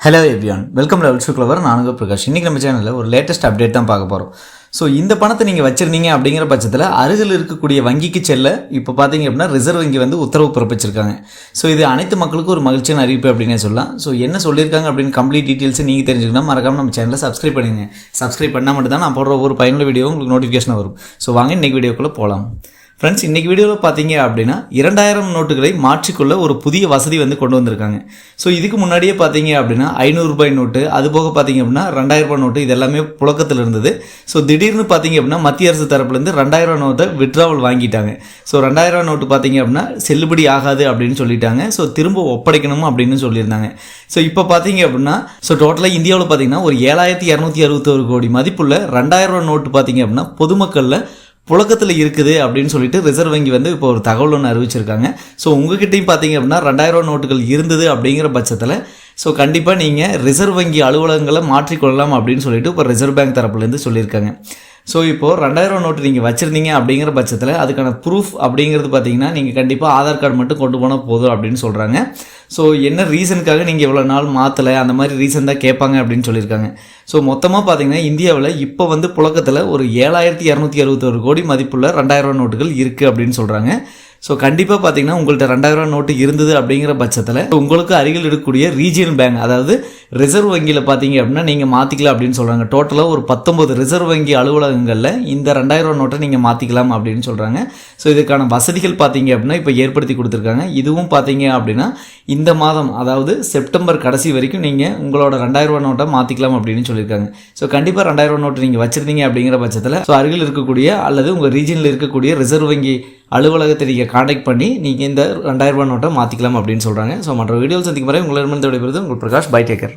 Hello everyone welcome லெவல் சுக்லவர் நானுங்க பிரகாஷ். இன்றைக்கி நம்ம சேனலில் ஒரு லேட்டஸ்ட் அப்டேட் தான் பார்க்க போகிறோம் ஸோ இந்த பணத்தை நீங்கள் வச்சுருந்தீங்க அப்படிங்கிற பட்சத்தில் அருகில் இருக்கக்கூடிய வங்கிக்கு செல்ல இப்போ பார்த்தீங்க அப்படின்னா ரிசர்வ் வங்கி வந்து உத்தரவு பிறப்பிச்சிருக்காங்க. ஸோ இது அனைத்து மக்களுக்கும் ஒரு மகிழ்ச்சியான அறிவிப்பு அப்படின்னே சொல்லலாம். ஸோ என்ன சொல்லியிருக்காங்க அப்படின்னு கம்ப்ளீட் டீட்டெயில்ஸ் நீங்கள் தெரிஞ்சுக்கணும். மறக்காம நம்ம சேனலை சப்ஸ்கிரைப் பண்ணுங்க சப்ஸ்கிரைப் பண்ணால் மட்டும் தான் நான் போடுற ஒவ்வொரு பயனுள்ள வீடியோ உங்களுக்கு நோட்டிஃபிகேஷன் வரும். ஸோ வாங்க இன்றைக்கி வீடியோக்குள்ளே போகலாம் ஃப்ரெண்ட்ஸ் இன்றைக்கி வீடியோவில் பார்த்தீங்க அப்படின்னா இரண்டாயிரம் நோட்டுகளை மாற்றிக்கொள்ள ஒரு புதிய வசதி வந்து கொண்டு வந்திருக்காங்க. ஸோ இதுக்கு முன்னாடியே பார்த்தீங்க அப்படின்னா ஐநூறு ரூபாய் நோட்டு அது போக பார்த்தீங்க அப்படின்னா ரெண்டாயிரம் ரூபாய் நோட்டு இது எல்லாமே புழக்கத்தில் இருந்தது. ஸோ திடீர்னு பார்த்தீங்க அப்படின்னா மத்திய அரசு தரப்புலேருந்து ரெண்டாயிரம் நோட்டை விட்ராவல் வாங்கிட்டாங்க. ஸோ ரெண்டாயிரம் நோட்டு பார்த்தீங்க அப்படின்னா செல்லுபடி ஆகாது அப்படின்னு சொல்லிட்டாங்க. ஸோ திரும்ப ஒப்படைக்கணும் அப்படின்னு சொல்லியிருந்தாங்க. ஸோ இப்போ பார்த்தீங்க அப்படின்னா ஸோ டோட்டலாக இந்தியாவில் பார்த்தீங்கன்னா ஒரு ஏழாயிரத்தி இரநூத்தி அறுபத்தோரு கோடி மதிப்புள்ள ரெண்டாயிரம் நோட்டு பார்த்தீங்க அப்படின்னா பொதுமக்களில் புழக்கத்தில் இருக்குது அப்படின்னு சொல்லிட்டு ரிசர்வ் வங்கி வந்து இப்போ ஒரு தகவல் ஒன்று அறிவிச்சிருக்காங்க. ஸோ உங்ககிட்டையும் பார்த்தீங்க அப்படின்னா ரெண்டாயிரம் ரூபா நோட்டுகள் இருந்தது அப்படிங்கிற பட்சத்தில் ஸோ கண்டிப்பாக நீங்கள் ரிசர்வ் வங்கி அலுவலகங்களை மாற்றிக்கொள்ளலாம் அப்படின்னு சொல்லிட்டு இப்போ ரிசர்வ் பேங்க் தரப்புலேருந்து சொல்லியிருக்காங்க. ஸோ இப்போது ரெண்டாயிரம் நோட்டு நீங்கள் வச்சுருந்தீங்க அப்படிங்கிற பட்சத்தில் அதுக்கான ப்ரூஃப் அப்படிங்கிறது பார்த்தீங்கன்னா நீங்கள் கண்டிப்பாக ஆதார் கார்டு மட்டும் கொண்டு போனால் போதும் அப்படின்னு சொல்கிறாங்க ஸோ என்ன ரீசனுக்காக நீங்கள் இவ்வளோ நாள் மாற்றலை அந்த மாதிரி ரீசன் தான் கேட்பாங்க அப்படின்னு சொல்லியிருக்காங்க. ஸோ மொத்தமாக பார்த்தீங்கன்னா இந்தியாவில் இப்போ வந்து புழக்கத்தில் ஒரு ஏழாயிரத்தி இரநூத்தி அறுபத்தொரு கோடி மதிப்புள்ள ரெண்டாயிரம் நோட்டுகள் இருக்குது அப்படின்னு சொல்கிறாங்க ஸோ கண்டிப்பாக பார்த்தீங்கன்னா உங்கள்கிட்ட ரெண்டாயிரம் ரூபா நோட்டு இருந்தது அப்படிங்கிற பட்சத்தில் உங்களுக்கு அருகில் இருக்கக்கூடிய ரீஜியனல் பேங்க் அதாவது ரிசர்வ் வங்கியில் பார்த்தீங்க அப்படின்னா நீங்கள் மாற்றிக்கலாம் அப்படின்னு சொல்கிறாங்க டோட்டலாக ஒரு பத்தொம்பது ரிசர்வ் வங்கி அலுவலகங்களில் இந்த ரெண்டாயிரம் ரூபா நோட்டை நீங்கள் மாற்றிக்கலாம் அப்படின்னு சொல்கிறாங்க ஸோ இதுக்கான வசதிகள் பார்த்தீங்க அப்படின்னா இப்போ ஏற்படுத்தி கொடுத்துருக்காங்க. இதுவும் பார்த்தீங்க அப்படின்னா இந்த மாதம் அதாவது செப்டம்பர் கடைசி வரைக்கும் நீங்கள் உங்களோட ரெண்டாயிரம் ரூபா நோட்டை மாற்றிக்கலாம் அப்படின்னு சொல்லியிருக்காங்க. ஸோ கண்டிப்பாக ரெண்டாயிரம் ரூபா நோட்டு நீங்கள் வச்சுருந்தீங்க அப்படிங்கிற பட்சத்தில் ஸோ அருகில் இருக்கக்கூடிய அல்லது உங்கள் ரீஜனில் இருக்கக்கூடிய ரிசர்வ் வங்கி அலுவலகத்தை நீங்கள் காண்டாக்ட் பண்ணி நீங்கள் இந்த ரெண்டாயிரம் ரூபா நோட்டை மாற்றிக்கலாம் அப்படின்னு சொல்கிறாங்க ஸோ மற்ற வீடியோஸ் சந்திக்கும் வரை உங்களிடமிருந்து விடைபெறுது உங்கள் பிரகாஷ் பை டேக்கர்